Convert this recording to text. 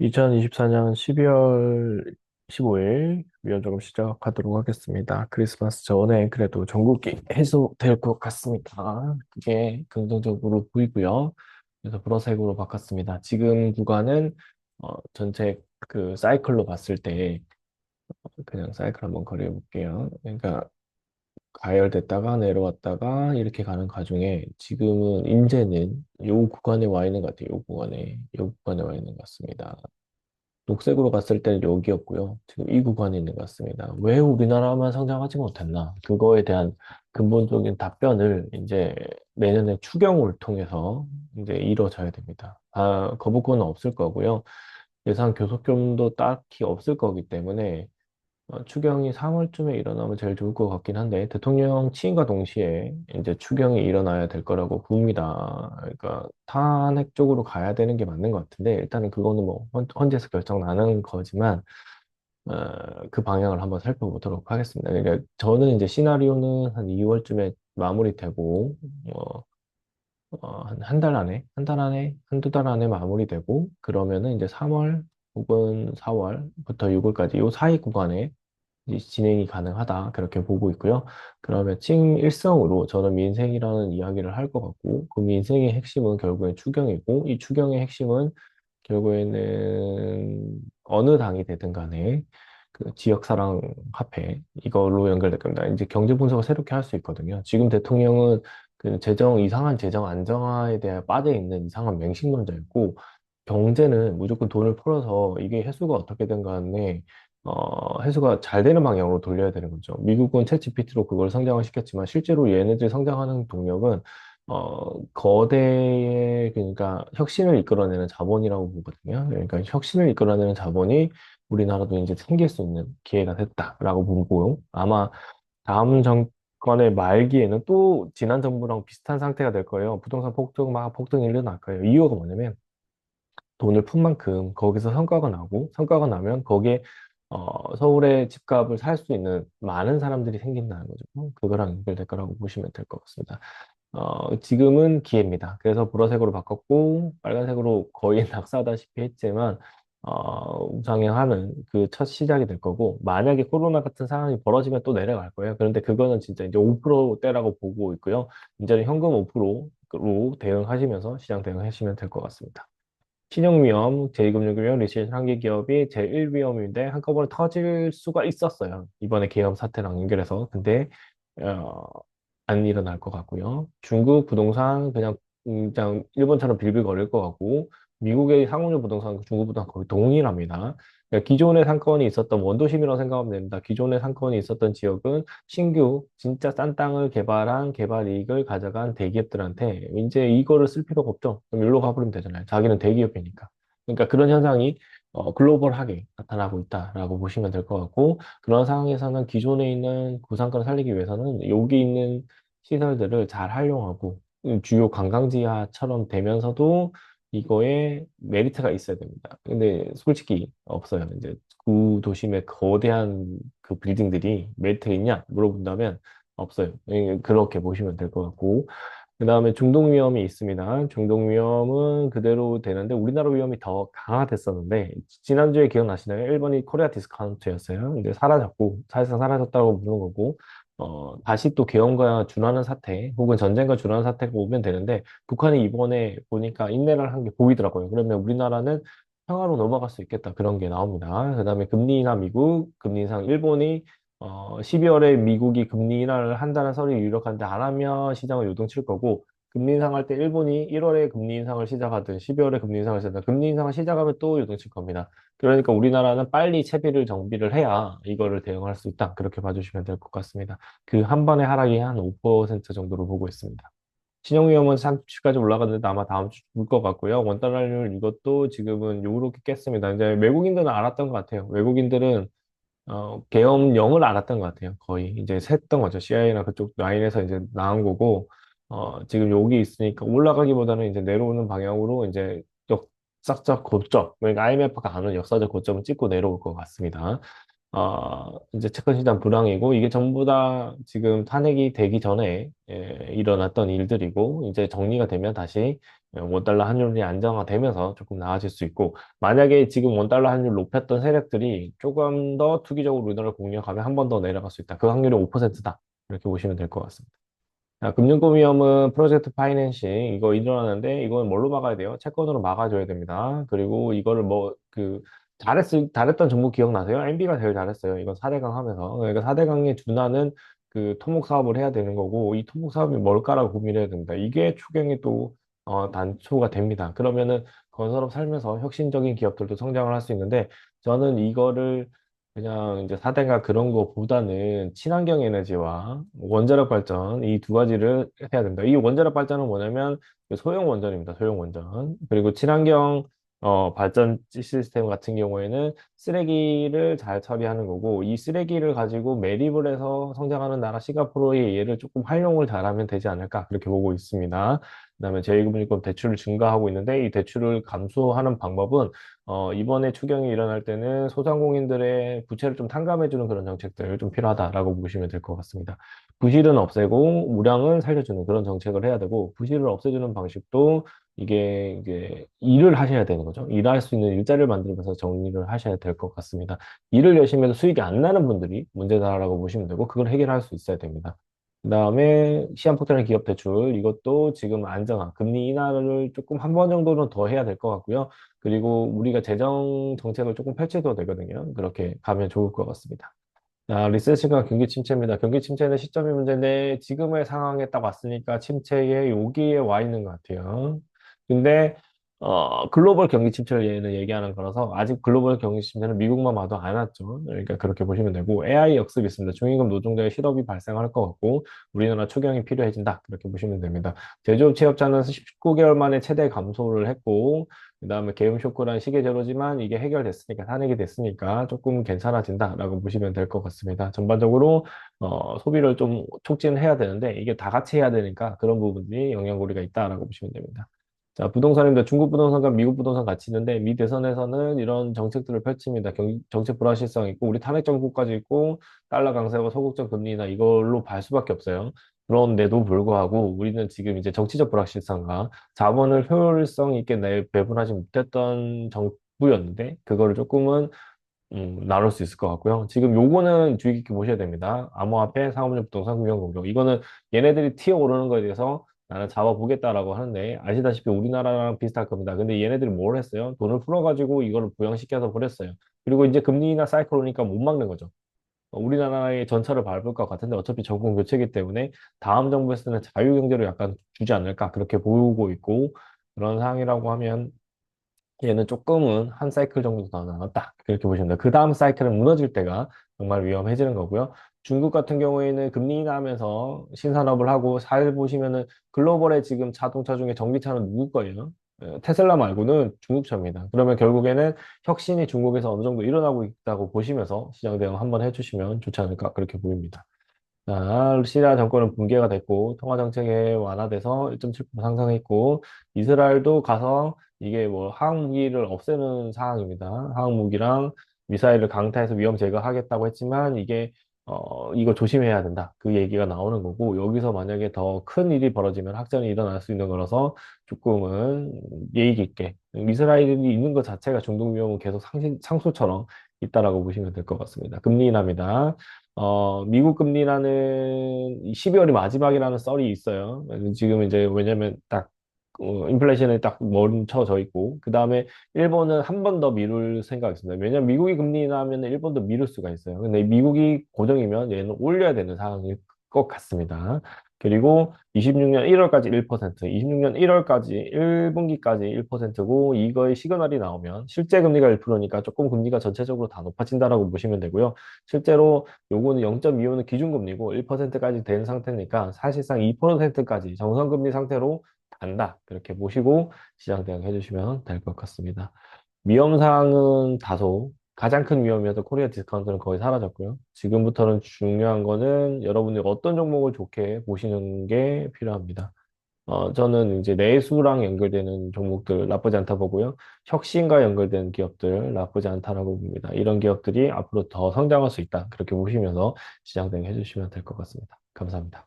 2024년 12월 15일 위원조금 시작하도록 하겠습니다. 크리스마스 전에 그래도 전국이 해소될 것 같습니다. 그게 긍정적으로 보이고요. 그래서 보라색으로 바꿨습니다. 지금 구간은 어, 전체 그 사이클로 봤을 때 그냥 사이클 한번 그려볼게요. 그러니까 가열됐다가 내려왔다가 이렇게 가는 과정에 지금은 이제는 요 구간에 와 있는 것 같아요. 요 구간에 요 구간에 와 있는 것 같습니다. 녹색으로 갔을 때는 여기였고요. 지금 이 구간에 있는 것 같습니다. 왜 우리나라만 성장하지 못했나? 그거에 대한 근본적인 답변을 이제 내년에 추경을 통해서 이제 이루어져야 됩니다. 아, 거부권은 없을 거고요. 예산 교섭권도 딱히 없을 거기 때문에 어, 추경이 3월쯤에 일어나면 제일 좋을 것 같긴 한데 대통령 취임과 동시에 이제 추경이 일어나야 될 거라고 봅니다. 그러니까 탄핵 쪽으로 가야 되는 게 맞는 것 같은데 일단은 그거는 뭐 헌- 헌재에서 결정 나는 거지만 어, 그 방향을 한번 살펴보도록 하겠습니다. 그러니까 저는 이제 시나리오는 한 2 월쯤에 마무리되고 어, 어, 한, 한달 안에, 한달 안에, 한두 달 안에 마무리되고, 그러면은 이제 3 월 혹은 4월부터 6월까지 요 사이 구간에 진행이 가능하다. 그렇게 보고 있고요. 그러면 칭 일성으로 저는 민생이라는 이야기를 할 것 같고, 그 민생의 핵심은 결국엔 추경이고, 이 추경의 핵심은 결국에는 어느 당이 되든 간에 그 지역사랑 화폐 이걸로 연결될 겁니다. 이제 경제 분석을 새롭게 할 수 있거든요. 지금 대통령은 그 재정 이상한 재정 안정화에 대해 빠져 있는 이상한 맹신론자였고 경제는 무조건 돈을 풀어서 이게 해수가 어떻게든 간에 어, 해수가 잘 되는 방향으로 돌려야 되는 거죠. 미국은 챗GPT로 그걸 성장을 시켰지만 실제로 얘네들이 성장하는 동력은 어, 거대의 그러니까 혁신을 이끌어내는 자본이라고 보거든요. 그러니까 혁신을 이끌어내는 자본이 우리나라도 이제 생길 수 있는 기회가 됐다라고 보고 아마 다음 정권의 말기에는 또 지난 정부랑 비슷한 상태가 될 거예요. 부동산 폭등 막 폭등이 일어날 거예요. 이유가 뭐냐면 돈을 푼 만큼 거기서 성과가 나고 성과가 나면 거기에 어, 서울의 집값을 살 수 있는 많은 사람들이 생긴다는 거죠. 그거랑 연결될 거라고 보시면 될 것 같습니다. 어, 지금은 기회입니다. 그래서 보라색으로 바꿨고 빨간색으로 거의 낙사다시피 했지만 어, 우상향하는 그 첫 시작이 될 거고 만약에 코로나 같은 상황이 벌어지면 또 내려갈 거예요. 그런데 그거는 진짜 이제 5%대라고 보고 있고요. 이제는 현금 5%로 대응하시면서 시장 대응하시면 될 것 같습니다. 신용위험, 제2금융위험, 리실 한계 기업이 제1위험인데 한꺼번에 터질 수가 있었어요. 이번에 계엄 사태랑 연결해서. 근데 어, 안 일어날 것 같고요. 중국 부동산 그냥 음, 그냥 일본처럼 빌빌거릴 것 같고 미국의 상호주 부동산, 중국 부동산 거의 동일합니다. 그러니까 기존의 상권이 있었던 원도심이라고 생각하면 됩니다. 기존의 상권이 있었던 지역은 신규 진짜 싼 땅을 개발한 개발 이익을 가져간 대기업들한테 이제 이거를 쓸 필요가 없죠. 그럼 일로 가버리면 되잖아요. 자기는 대기업이니까. 그러니까 그런 현상이 어, 글로벌하게 나타나고 있다라고 보시면 될 것 같고 그런 상황에서는 기존에 있는 구상권을 살리기 위해서는 여기 있는 시설들을 잘 활용하고 음, 주요 관광지화처럼 되면서도 이거에 메리트가 있어야 됩니다. 근데 솔직히 없어요. 이제 구 도심의 거대한 그 빌딩들이 메리트가 있냐 물어본다면 없어요. 예, 그렇게 보시면 될 것 같고 그 다음에 중동 위험이 있습니다. 중동 위험은 그대로 되는데 우리나라 위험이 더 강화됐었는데 지난주에 기억나시나요? 일본이 코리아 디스카운트였어요. 근데 사라졌고 사실상 사라졌다고 보는 거고 어, 다시 또 계엄과 준하는 사태 혹은 전쟁과 준하는 사태가 오면 되는데 북한이 이번에 보니까 인내를 한 게 보이더라고요. 그러면 우리나라는 평화로 넘어갈 수 있겠다 그런 게 나옵니다. 그 다음에 금리 인하 미국, 금리 인상 일본이 어, 12월에 미국이 금리 인하를 한다는 설이 유력한데 안 하면 시장을 요동칠 거고 금리 인상할 때 일본이 1월에 금리 인상을 시작하든 12월에 금리 인상을 시작하든 금리 인상을 시작하면 또 요동칠 겁니다. 그러니까 우리나라는 빨리 채비를 정비를 해야 이거를 대응할 수 있다. 그렇게 봐주시면 될 것 같습니다. 그 한 번의 하락이 한 5% 정도로 보고 있습니다. 신용위험은 30까지 올라갔는데 아마 다음 주 줄 것 같고요. 원달러율 이것도 지금은 요렇게 깼습니다. 이제 외국인들은 알았던 것 같아요. 외국인들은 어, 계엄령을 알았던 것 같아요. 거의 이제 샜던 거죠. CIA나 그쪽 라인에서 이제 나온 거고, 어, 지금 여기 있으니까 올라가기보다는 이제 내려오는 방향으로 이제 역사적 고점, 그러니까 IMF가 가는 역사적 고점을 찍고 내려올 것 같습니다. 어, 이제 채권 시장 불황이고, 이게 전부 다 지금 탄핵이 되기 전에 예, 일어났던 일들이고, 이제 정리가 되면 다시 원달러 환율이 안정화되면서 조금 나아질 수 있고, 만약에 지금 원달러 환율 높였던 세력들이 조금 더 투기적으로 의도를 공략하면 한 번 더 내려갈 수 있다. 그 확률이 5%다. 이렇게 보시면 될 것 같습니다. 자, 금융권 위험은 프로젝트 파이낸싱 이거 일어나는데 이건 뭘로 막아야 돼요? 채권으로 막아줘야 됩니다. 그리고 이거를 뭐 그 잘했을 잘했던 정부 기억나세요? MB가 제일 잘했어요. 이건 4대강 하면서 그러니까 4대강에 준하는 그 토목 사업을 해야 되는 거고 이 토목 사업이 뭘까라고 고민해야 됩니다. 이게 추경이 또 어, 단초가 됩니다. 그러면은 건설업 살면서 혁신적인 기업들도 성장을 할 수 있는데 저는 이거를 그냥 이제 사대가 그런 거보다는 친환경 에너지와 원자력 발전 이 두 가지를 해야 된다. 이 원자력 발전은 뭐냐면 그 소형 원전입니다. 소형 원전. 그리고 친환경 어, 발전 시스템 같은 경우에는 쓰레기를 잘 처리하는 거고 이 쓰레기를 가지고 매립을 해서 성장하는 나라 싱가포르의 예를 조금 활용을 잘하면 되지 않을까 그렇게 보고 있습니다. 그다음에 제2금융권 대출을 증가하고 있는데 이 대출을 감소하는 방법은 어, 이번에 추경이 일어날 때는 소상공인들의 부채를 좀 탕감해주는 그런 정책들 좀 필요하다라고 보시면 될 것 같습니다. 부실은 없애고 우량은 살려주는 그런 정책을 해야 되고 부실을 없애주는 방식도 이게 이게 일을 하셔야 되는 거죠. 일할 수 있는 일자리를 만들면서 정리를 하셔야 될 것 같습니다. 일을 열심히 해도 수익이 안 나는 분들이 문제다라고 보시면 되고 그걸 해결할 수 있어야 됩니다. 그다음에 시한폭탄의 기업 대출 이것도 지금 안정화 금리 인하를 조금 한 번 정도는 더 해야 될 것 같고요. 그리고 우리가 재정 정책을 조금 펼쳐도 되거든요. 그렇게 가면 좋을 것 같습니다. 아, 리세션과 경기 침체입니다. 경기 침체는 시점이 문제인데 지금의 상황에 딱 왔으니까 침체의 여기에 와 있는 것 같아요. 근데 어, 글로벌 경기 침체를 얘는 얘기하는 거라서 아직 글로벌 경기 침체는 미국만 봐도 안 왔죠. 그러니까 그렇게 보시면 되고 AI 역습이 있습니다. 중임금 노동자의 실업이 발생할 것 같고 우리나라 추경이 필요해진다. 그렇게 보시면 됩니다. 제조업 취업자는 19개월 만에 최대 감소를 했고 그다음에 계엄 쇼크란 시계 제로지만 이게 해결됐으니까 탄핵이 됐으니까 조금 괜찮아진다라고 보시면 될 것 같습니다. 전반적으로 어, 소비를 좀 촉진해야 되는데 이게 다 같이 해야 되니까 그런 부분이 영향고리가 있다라고 보시면 됩니다. 자, 부동산입니다. 중국 부동산과 미국 부동산 같이 있는데 미 대선에서는 이런 정책들을 펼칩니다. 경, 정책 불확실성 있고 우리 탄핵 정국까지 있고 달러 강세와 소극적 금리나 이걸로 발 수밖에 없어요. 그런데도 불구하고 우리는 지금 이제 정치적 불확실성과 자본을 효율성 있게 내 배분하지 못했던 정부였는데 그거를 조금은 음, 나눌 수 있을 것 같고요. 지금 요거는 주의 깊게 보셔야 됩니다. 암호화폐, 상업용 부동산, 금융 공격. 이거는 얘네들이 튀어 오르는 거에 대해서 나는 잡아보겠다라고 하는데 아시다시피 우리나라랑 비슷할 겁니다. 근데 얘네들이 뭘 했어요? 돈을 풀어가지고 이거를 부양시켜서 버렸어요. 그리고 이제 금리나 사이클 오니까 못 막는 거죠. 어, 우리나라의 전철을 밟을 것 같은데 어차피 정권 교체이기 때문에 다음 정부에서는 자유경제로 약간 주지 않을까 그렇게 보고 있고 그런 상황이라고 하면 얘는 조금은 한 사이클 정도 더 나왔다. 그렇게 보시면 돼요. 그 다음 사이클은 무너질 때가 정말 위험해지는 거고요. 중국 같은 경우에는 금리 인하하면서 신산업을 하고 잘 보시면은 글로벌에 지금 자동차 중에 전기차는 누구 거예요? 예, 테슬라 말고는 중국 차입니다. 그러면 결국에는 혁신이 중국에서 어느 정도 일어나고 있다고 보시면서 시장 대응 한번 해주시면 좋지 않을까 그렇게 보입니다. 자, 시리아 정권은 붕괴가 됐고 통화 정책에 완화돼서 1.7% 상승했고 이스라엘도 가서 이게 뭐 화학 무기를 없애는 상황입니다. 화학 무기랑 미사일을 강타해서 위험 제거하겠다고 했지만 이게 어 이거 조심해야 된다. 그 얘기가 나오는 거고 여기서 만약에 더 큰 일이 벌어지면 확전이 일어날 수 있는 거라서 조금은 예의 깊게 이스라엘이 있는 것 자체가 중동 위험은 계속 상신, 상수처럼 있다라고 보시면 될 것 같습니다. 금리 인하입니다. 어, 미국 금리라는 12월이 마지막이라는 썰이 있어요. 지금 이제 왜냐면 딱 어, 인플레이션에 딱 멈춰져 있고 그 다음에 일본은 한 번 더 미룰 생각이 있습니다. 왜냐면 미국이 금리 인하하면 일본도 미룰 수가 있어요. 근데 미국이 고정이면 얘는 올려야 되는 상황일 것 같습니다. 그리고 26년 1월까지 1%, 26년 1월까지 1분기까지 1%고 이거의 시그널이 나오면 실제 금리가 1%니까 조금 금리가 전체적으로 다 높아진다라고 보시면 되고요. 실제로 요거는 0.25는 기준금리고 1%까지 된 상태니까 사실상 2%까지 정상금리 상태로 간다. 그렇게 보시고 시장 대응 해 주시면 될 것 같습니다. 위험사항은 다소 가장 큰 위험이었던 코리아 디스카운트는 거의 사라졌고요. 지금부터는 중요한 거는 여러분이 어떤 종목을 좋게 보시는 게 필요합니다. 어, 저는 이제 내수랑 연결되는 종목들 나쁘지 않다 보고요. 혁신과 연결되는 기업들 나쁘지 않다라고 봅니다. 이런 기업들이 앞으로 더 성장할 수 있다. 그렇게 보시면서 시장 대응해 주시면 될 것 같습니다. 감사합니다.